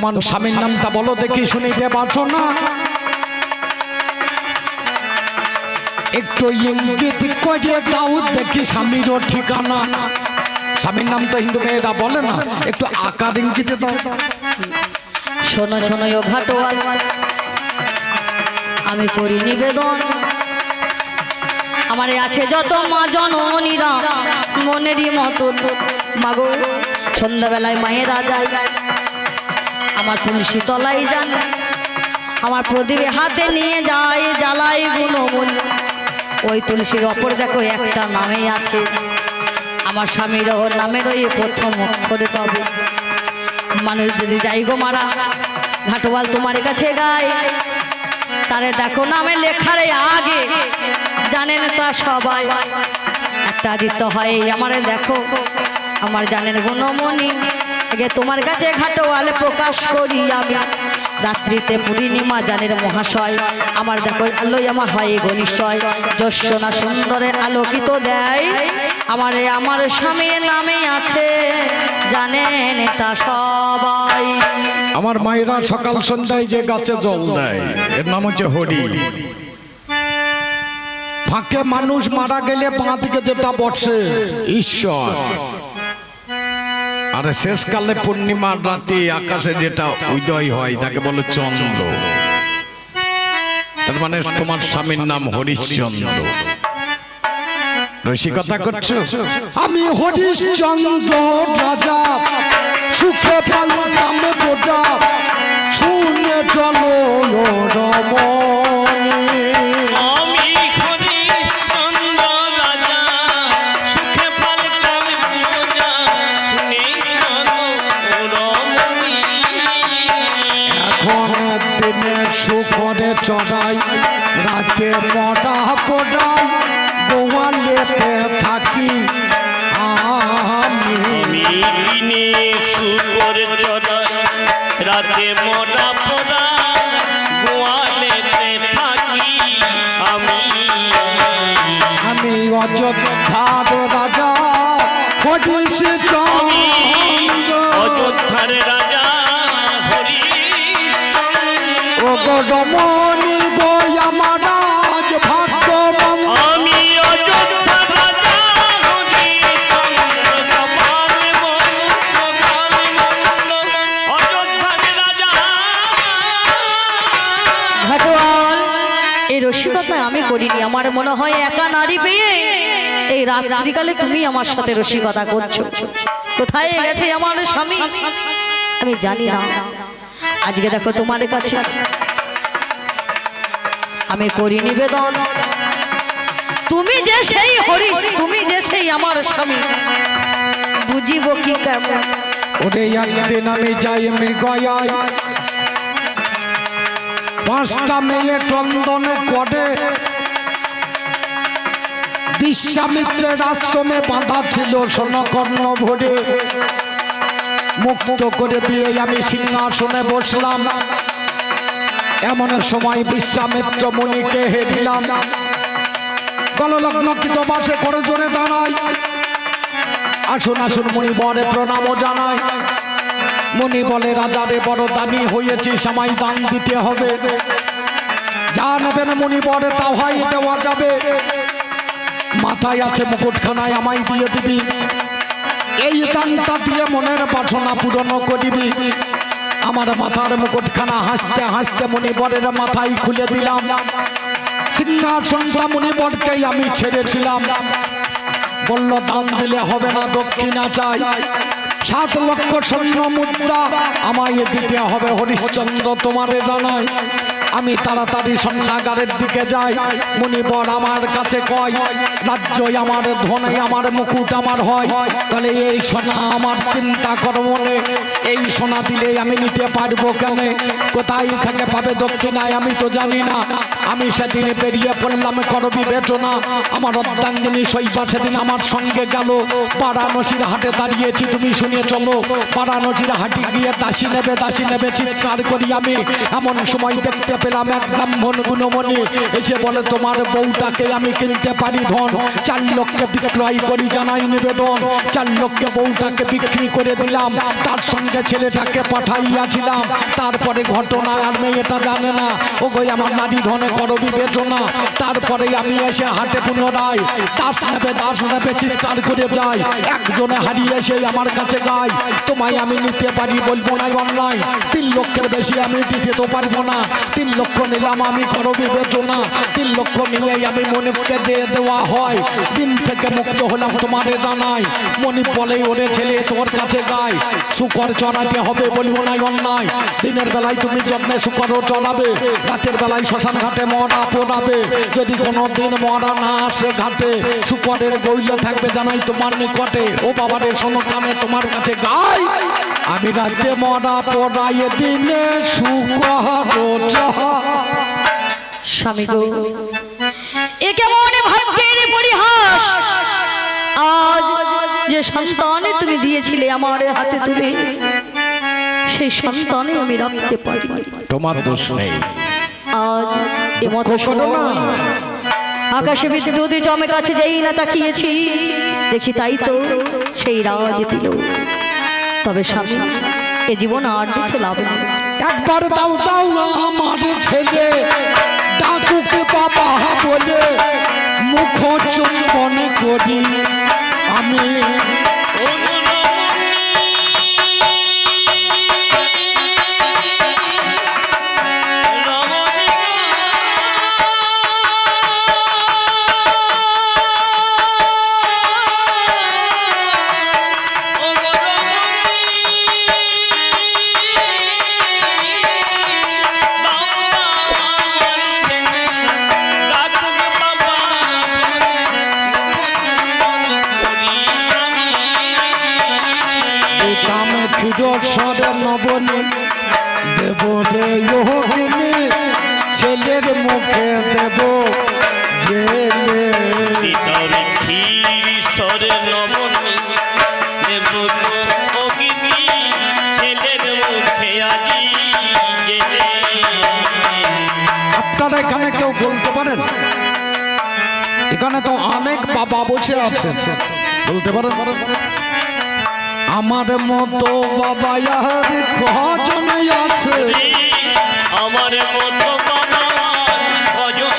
তোমার স্বামীর নামটা বলো দেখি শুনিতে পারছ না? একটু ইঙ্গিত করে দাও দেখি স্বামীরও ঠিকানা। স্বামীর নাম তো হিন্দু মেয়েরা বলে না একটু আকার ইঙ্গিতে দাও। শোনো শোনো ও ঘাটোয়াল আমি করি নিবেদন। আমারে আছে যত মা জননীরা মনেরই মতো মাগো সন্ধ্যাবেলায় মায়েরা যায়। আমার তুলসী তলাই যান আমার প্রদীপে হাতে নিয়ে যায়, জ্বালাই গুণমূল ওই তুলসীর অপর দেখো একটা নামে আছে। আমার স্বামীর নামের ওই প্রথম অক্ষরে পাবে মানুষ যদি যাই গো মারা, ঘাটোয়াল তোমার কাছে গায়। তারে দেখো নামে লেখারে আগে, জানেন তা সবাই। একটা আদিত্য হয়, আমারে দেখো, আমার জানেন গুণমণি। আগে তোমার কাছে ঘাটোয়ালে প্রকাশ করি আমি। রাত্রিতে পূর্ণিমা জানের মহাশয়, আমার দেখো আলোই আমার হয় গো নিশ্চয় যশোনা সুন্দরে আলোকিত দেয়, আমারে আমার স্বামীর নামে আছে জানেন তা সবাই। আমার মায়েরা সকাল সন্ধ্যায় যে গাছে জল দেয়, এর নাম হচ্ছে হরি। ফাঁকে মানুষ মারা গেলে বাঁ দিকে যেটা বসে, ঈশ্বর। আরে শেষকালে পূর্ণিমার রাতে আকাশে যেটা উদয় হয় তাকে বলে চন্দ্র। তার মানে তোমার স্বামীর নাম হরিশ্চন্দ্র। রসিকতা করছ? আমি হরিশ্চন্দ্র রাজা সুখে পালাম বোঝা শুনে চলো রমণী। সুখরে চড়াই রাতে মরা পড়াই গোয়ালেতে থাকি। আমি শুকর চড়াই রাতে মোটা পোড়া গোয়ালেতে থাকি। আমি আমি অযোধ্যার রাজা অযোধ্যার রাজা। ও গো আমার ভাগ্যবান। আমি রাজা রাজা এই রসিকতা আমি করিনি। আমার মনে হয় একা নারী পেয়ে এই রাত্রিকালে তুমি আমার সাথে রসিকতা করছ। কোথায় গেছে আমার স্বামী? আমি জানি না। আজকে দেখো তোমার কাছে আমি করি নিবেদন। তুমি যে সেই হরি তুমি যে সেই আমার স্বামী। বুঝিব কি কেমন একদিন আমি যাই মৃগয়ায়। পাঁচটা মেয়ে টন্দনে করে। বিশ্বামিত্রের আশ্রমে বাঁধা ছিল সোনকর্ণ ভরে। মুক্ত করে দিয়ে আমি সিংহাসনে বসলাম। এমন সময় বিশ্বামিত্র মুনিকে হেরিলাম গললগ্ন কিত বাসে করে জোরে দাঁড়ায়। আসুন আসুন মুনি বরে প্রণাম জানায় মুনি বলে রাজারে বড় দানি হয়েছে, সময় দান দিতে হবে। যা নেবেন মুনি বরে তা হয় দেওয়া যাবে। মাথায় আছে মুকুটখানায় আমায় দিয়ে দিবি। এই দানটা দিয়ে মনের বাসনা পূরণ করিবি। আমার মাথার মুকুটখানা হাসতে হাসতে মনিবরের মাথায় খুলে দিলাম। সিংহাসনটা মনিবরকেই আমি ছেড়েছিলাম। বলল দাম দিলে হবে না, দক্ষিণা চাই। সাত লক্ষ স্বর্ণ মুদ্রা আমায় দিতে হবে হরিশ্চন্দ্র, তোমার জানায় আমি তাড়াতাড়ি সন্ন্যাগারের দিকে যাই। মুনিবর আমার কাছে কয়, রাজ্যই আমার ধনে আমার, মুকুট আমার হয়। তাহলে এই সোনা আমার চিন্তা করো মনে। এই সোনা দিলে আমি নিতে পারব কেন কোথায় থেকে পাবে দক্ষিণায় আমি তো জানি না। আমি সেদিনে বেরিয়ে পড়লাম করবি বেটনা আমার অর্ধাঙ্গিনী শৈবা সেদিন আমার আমার সঙ্গে গেল। বারাণসীর হাটে দাঁড়িয়েছি, তুমি শুনে চলো। বারাণসীর হাটে গিয়ে দাসী নেবে দাসী নেবে, চিৎকার করি আমি। এমন সময় দেখতে পেলাম এক ব্রাহ্মণ গুণমণি। এসে বলে, তোমার বউটাকে আমি কিনতে পারি ধন। চার লক্ষে বিক্রয় করি জানাই নিবেদন। চার লক্ষে বউটাকে বিক্রি করে দিলাম। তার সঙ্গে ছেলেটাকে পাঠাইয়াছিলাম। তারপরে ঘটনা আর মেয়েটা জানে না। ও গই আমার নারী ধনে করো বিবেচনা। তারপরে আমি এসে হাটে পুনরায় দাস নেবে দাস নেবে, চিৎকার করে যাই। একজনে হারিয়ে এসে আমার কাছে গাই তোমায় আমি নিতে পারি বলব না অন্যায় তিন লক্ষের বেশি আমি দিতে তো পারব না। তিন লক্ষ নিলাম আমি করো বিবেচনা তিন লক্ষ নিয়েই আমি মনিপকে দিয়ে দেওয়া হয়। দিন থেকে মুক্ত হলাম তোমার তোমারে জানাই। মনিপ বলে, ওরে ছেলে, তোর কাছে গায় শুকর চড়াতে হবে বলব না অন্যায় দিনের বেলায় তুমি যত্নে শুকরও চড়াবে। রাতের বেলায় শ্মশান ঘাটে মরা পোড়াবে। যদি কোনো দিন মরা না আসে ঘাটে, শুকরের গইলে থাকবে জানাই তোমার নিকটে। ও বাবারে, শোনো কানে তোমার কাছে গাই। আমি রাতে মরা পোড়াই দিনে শুকর স্বামী গো এ কেমন ভাগ্যের পরিহাস? আজ যে সন্তানে তুমি দিয়েছিলে আমার হাতে তুলে সেই সন্তানে আমি রাখতে পারি তোমার দোষ নেই। আজ এমতো দুঃখ না। আকাশে বিদ্যুৎ জমে কাছে যেই না তাকিয়েছি, দেখছি তাই তো সেই রাজ দিল। তবে স্বামী, এ জীবন আর দেখে লাভ নেই। একবার দাও দাও আমার ছেলে, ডাকুক বাবা বলে মুখ চুম্বন করি আমি। এখানে কেউ বলতে পারেন? এখানে তো অনেক বাবা বসে আছে বলতে পারেন? আমার মতো বাবা আর কজন আছে? আমার মতো বাবা কজন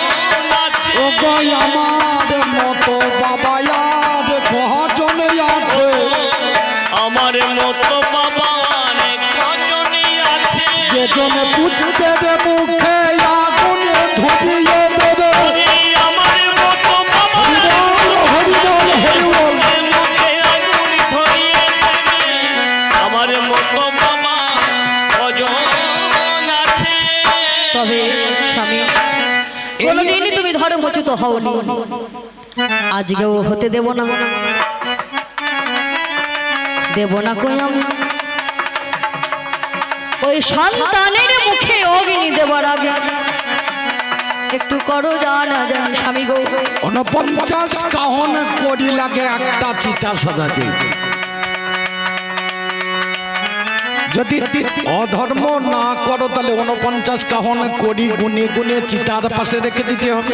আছে? ও গই আমার ধর্মচ্যুত হওনি। আজকেও হতে দেব না। দেব না কই আমি ওই সন্তানের মুখে অগ্নি দেবার আগে একটু করো জানা স্বামী কাহন করি লাগে একটা চিতা সাজাতে যদি অধর্ম না করো তাহলে উনপঞ্চাশ কাহন করি গুনে গুনে চিতার পাশে রেখে দিতে হবে।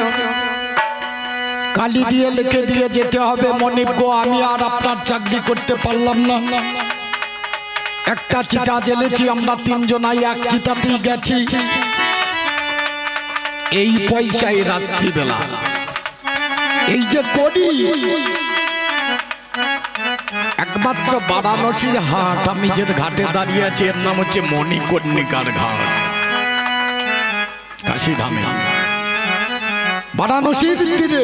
কালি দিয়ে লিখে দিয়ে যেতে হবে। মনিব গো, আমি আর আপনার চাকরি করতে পারলাম না। একটা চিতা জ্বেলেছি আমরা তিনজনাই এক চিতাতেই গেছি। এই পয়সায় রাত্রিবেলা এই যে করি, একমাত্র বারাণসীর হাট, আমি যে ঘাটে দাঁড়িয়ে আছি, এর নাম হচ্ছে মণিকর্ণিকার ঘাট। কাশিধামে। বারাণসীর তীরে।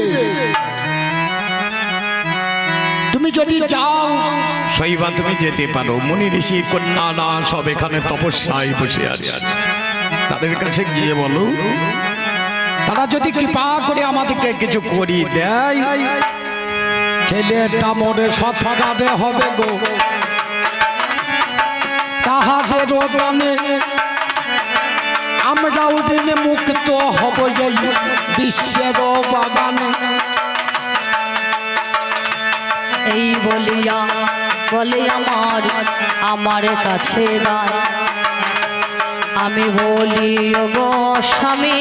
তুমি যদি যাও শৈবা তুমি যেতে পারো। মুনি ঋষি কন্যারা সব এখানে তপস্যায় বসে আছে। তাদের কাছে গিয়ে বলো তারা যদি কৃপা করে আমাদেরকে কিছু করি দেয় ছেলেটা মনে সৎকারে হবে গো। তাহাদের গানে আমরাও দিনে মুক্ত হব এই বিশ্বের বাগানে। এই বলিয়া বলে আমার আমার কাছে দায় আমি বলি গো স্বামী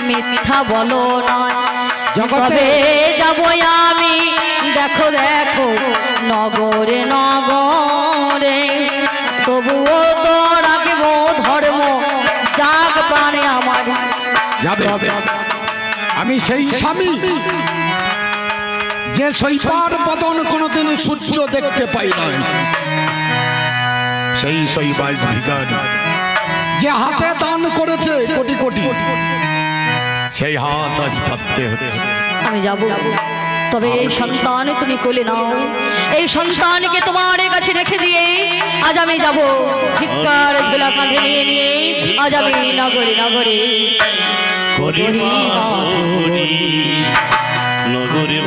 মিথ্যা বলো না জগতে- যাব আমি? দেখো দেখো নগরে নগরে। তবুও তো রাখব ধর্ম যাক প্রাণে আমার। যাবে। হবে আমি সেই স্বামী যে শৈবার পতন কোনোদিন সূর্য দেখতে পাই না সেই শৈবাজ ভিখারি যে হাতে দান করেছে কোটি কোটি। সেই হাত আজ পাততে হচ্ছে। আমি যাব। তবে এই সন্তান তুমি কোলে নাও। এই সন্তানকে তোমার কাছে রেখে দিয়ে আজ আমি যাব। ভিক্ষার ঝোলা কাঁধে নিয়ে নিয়ে আজ আমি নগরে নগরে। নগরে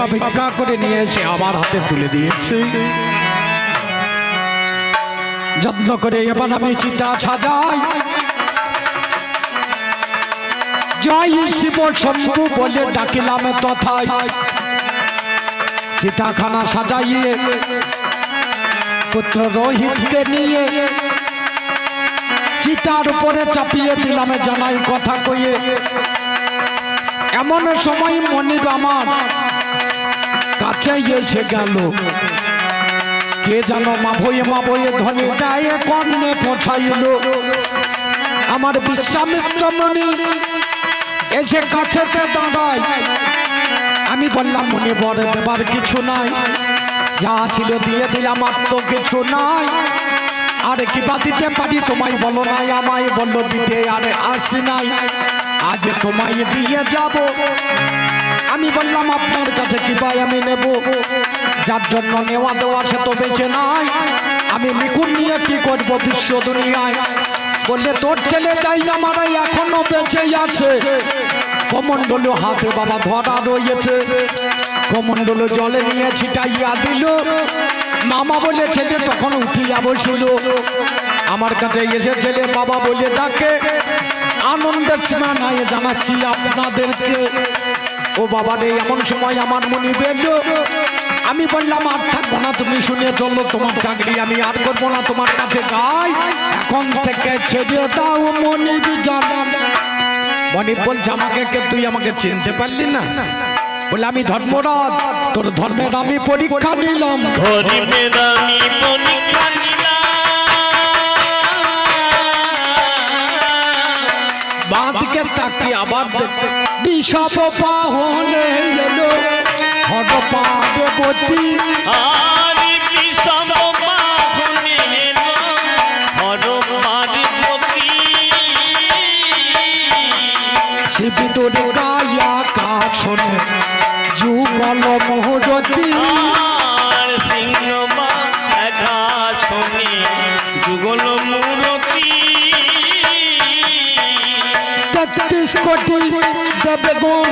শৈবা ভিক্ষা করে নিয়ে এসে আমার হাতে তুলে দিয়েছে। যত্ন করে এবার আমি চিতা সাজাই। জয় শিব শম্ভু বলে ডাকিলাম তথায়। চিতাখানা সাজাইয়ে, পুত্র রোহিতকে নিয়ে চিতার উপরে চাপিয়ে দিলাম, জানাই কথা কইয়ে। এমন সময় মনির আমার কাছে এসে গেল কে জানো মা ভয়ে মা ভয়ে ধনে দেয় কর্ণে পৌঁছাইল আমার বিশ্বামিত্র মনি এসে কাছে দাঁড়ায় আমি বললাম মনে বড় দেবার কিছু নাই যা ছিল দিয়ে দিলাম আর তো কিছু নাই আর কি বা দিতে পারি তোমায় বলো নাই আমায় বলল দিতে আরে আসি নাই আজ তোমায় দিয়ে যাব। আমি বললাম, আপনার কাছে কি পাই আমি নেব। যার জন্য নেওয়া দেওয়া সে তো বেঁচে নাই। আমি লিখুন নিয়ে কি করব বিশ্ব দুনিয়ায়? বললে, তোর ছেলে যাই না মারাই এখনও বেঁচেই আছে। কমণ্ডল হাতে বাবা ধরা রয়েছে। কমণ্ডল জলে নিয়ে ছিটাইয়া দিল। মামা বলে, ছেলে তখন উঠিয়া বসিল। আমার কাছে এসে ছেলে বাবা বলে ডাকে। আনন্দের সীমা নাই জানাচ্ছি আপনাদেরকে। ও বাবা রে, এমন সময় আমার মনে বেরল। আমি বললাম, আর থাকব না, তুমি শুনে চলল তোমার চাকরি আমি আর করব না, তোমার কাছে গাই এখন থেকে ছেড়ে দাও মনির জানা। মনির বলছে, আমাকে কে, তুই আমাকে চিনতে পারলি না? বলে, আমি ধর্মরাজ, তোর ধর্মের আমি পরীক্ষা নিলাম। হরিমের আমি পরীক্ষা নিলাম বাঁধকে তাকে আবার বিষব পাহনে এলো হর পাবে বতী আরে বিষম বাহুনে এলো হরমারি পতি শিবিদরে গায়া কাশনে যুগল মোহরতী তেত্রিশ কোটি দেবে গুণ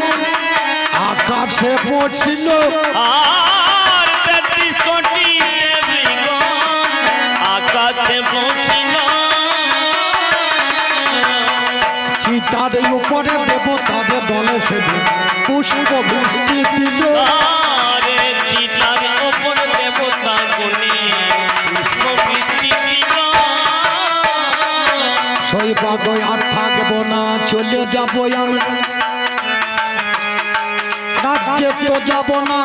আকাশে পড়ছিল। আর তেত্রিশ কোটি দেবীগণ আকাশে পড়ছিল। চিতাদের উপরে দেবতাদের দলে সেদিন পুষ্প বৃষ্টি দিল। যাব আমি রাজ্যে তো যাব না।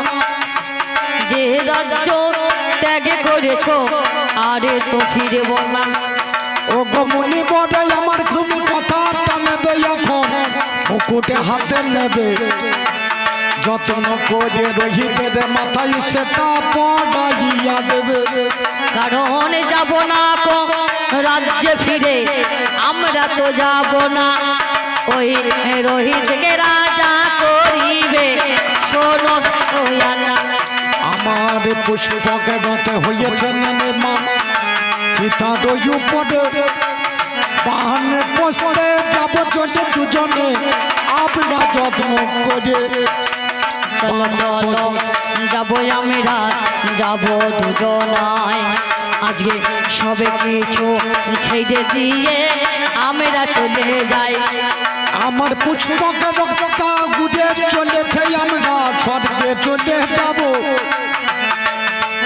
যে রাজ্য ত্যাগ করেছ আরে তো ফিরে বললাম ও গমনি বড়ে আমার তুমি কথাটা নেবে এখন। মুকুটে হাতে নেবে। যত্ন করে রহিতের মাথায় সেটা পড়াইয়া দেবে। কারণ যাব না রাজ্যে ফিরে আমরা তো যাব না। ওই রোহিতকে রাজা করিবে। শোনো আমার পুষ্পকে হয়েছে নেমে মা চিতার উপরে। বাহানে চলে দুজনে, আপনার যত্ন করে। চলো চলো, যাব আমরা যাব দুজনায়। আজকে সবে কিছু ছেড়ে দিয়ে আমরা চলে যাই। আমার পুষ্পকে গুজে চলেছে আমরা, স্বর্গে চলে যাব।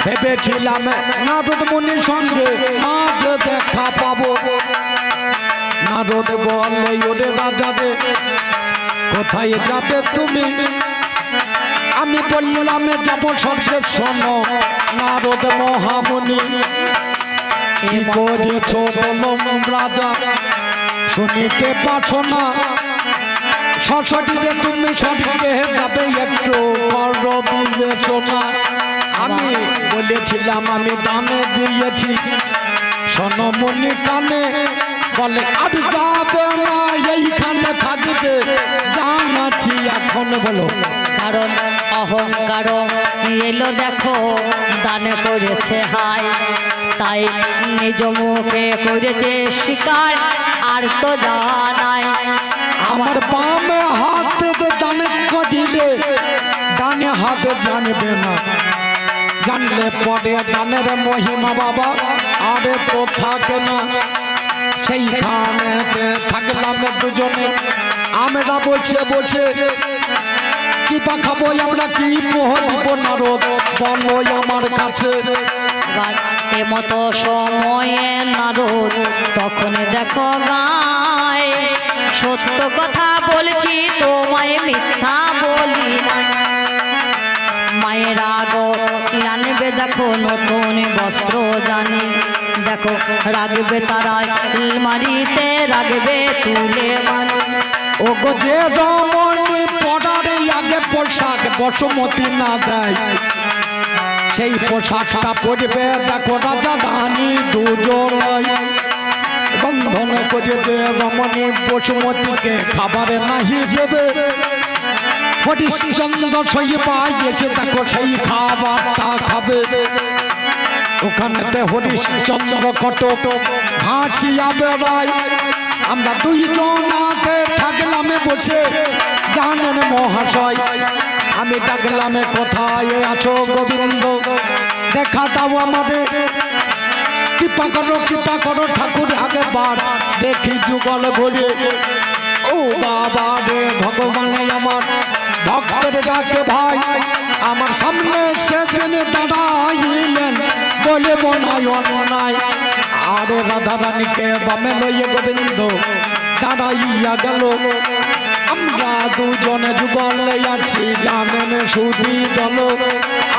ভেবেছিলাম নারদ মুনির সঙ্গে আজ দেখা পাবো। নারদ বলে, ওরে রাজা কোথায় যাবে তুমি? আমি বললাম যাব স্বর্গে শোনো নারদ মহামুনি রাজা? শুনিতে পারছ না? সরস্বতীকে তুমি সঠিকে যাবে একটু, করো বিবেচনা। আমি বলেছিলাম, আমি দামে দিয়েছি। সোনমণি কানে বলে আর যাবে না এইখানে থাকবে। জানাচ্ছি এখন বলো। কারণ অহংকার এলো দেখো দান করেছে হাই তাই নিজ মুখে করেছে শিকার আর তো জানাই আমার বামে হাতে ডানে কটিলে ডানে হাতে জানবে না। জানলে পরে ডানের মহিমা বাবা আরে তো থাকে না। সেইখানে থাকলাম দুজনে। আমরা বলছে বলছে, কি বা খাব আমরা? কি পহরিব নারদ? বলো আমার কাছে। এবার এমতো সময়ে নারদ, তখন দেখো গায়। সত্য কথা বলছি, তোমায় মিথ্যা বলি না। মায়ের আগো আনবে দেখো নতুন বস্ত্র জানি। দেখো রাখবে তারা মারিতে রাখবে তুলে ও গো যে রমণী পড়ারে আগে পোশাক বসুমতি না দেয়, সেই পোশাকটা পরবে দেখো রাজা রানী দুজন বন্ধন করিবে রমণী বসুমতিকে, খাবারে নাহি দেবে। হরিশ্চন্দ্র সই পাইয়েছে, দেখো সেই খাবারটা খাবে। ওখানেতে হরিশচন্দ্র কটক ভাঁচিয়া বেড়াই আমরা দুইজন থাকলাম বসে, জানেন মহাশয়, আমি ডাকলাম কোথায় আছো গোবিন্দ? দেখা দাও আমাদের। কৃপা করো কৃপা করো, ঠাকুর আগে বার। দেখি যুগল ঘুরে ও বাবা রে, ভগবানে আমার, ভক্তের ডাকে ভাই, আমার সামনে সেদিন দাঁড়াইলেন। বলে বনাই অনাই আরে রাধা রানীকে বামে লইয়ে গোবিন্দ দাঁড়াইয়া গেল। আমরা দুজনে যুগলে আছি, জানেন সুদি দল।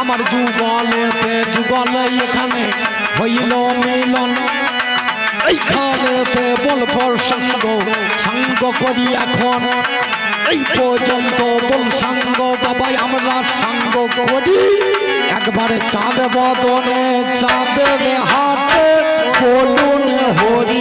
আমার যুগলেতে যুগলে এখানে হইল মিলন। এইখানেতে বলপর সঙ্গ সঙ্গ করি এখন। এই পর্যন্ত বল সাঙ্গ বাবাই, আমরা সাঙ্গ করি একবারে চাঁদ বদনে চাঁদের হাতে বলুন হরি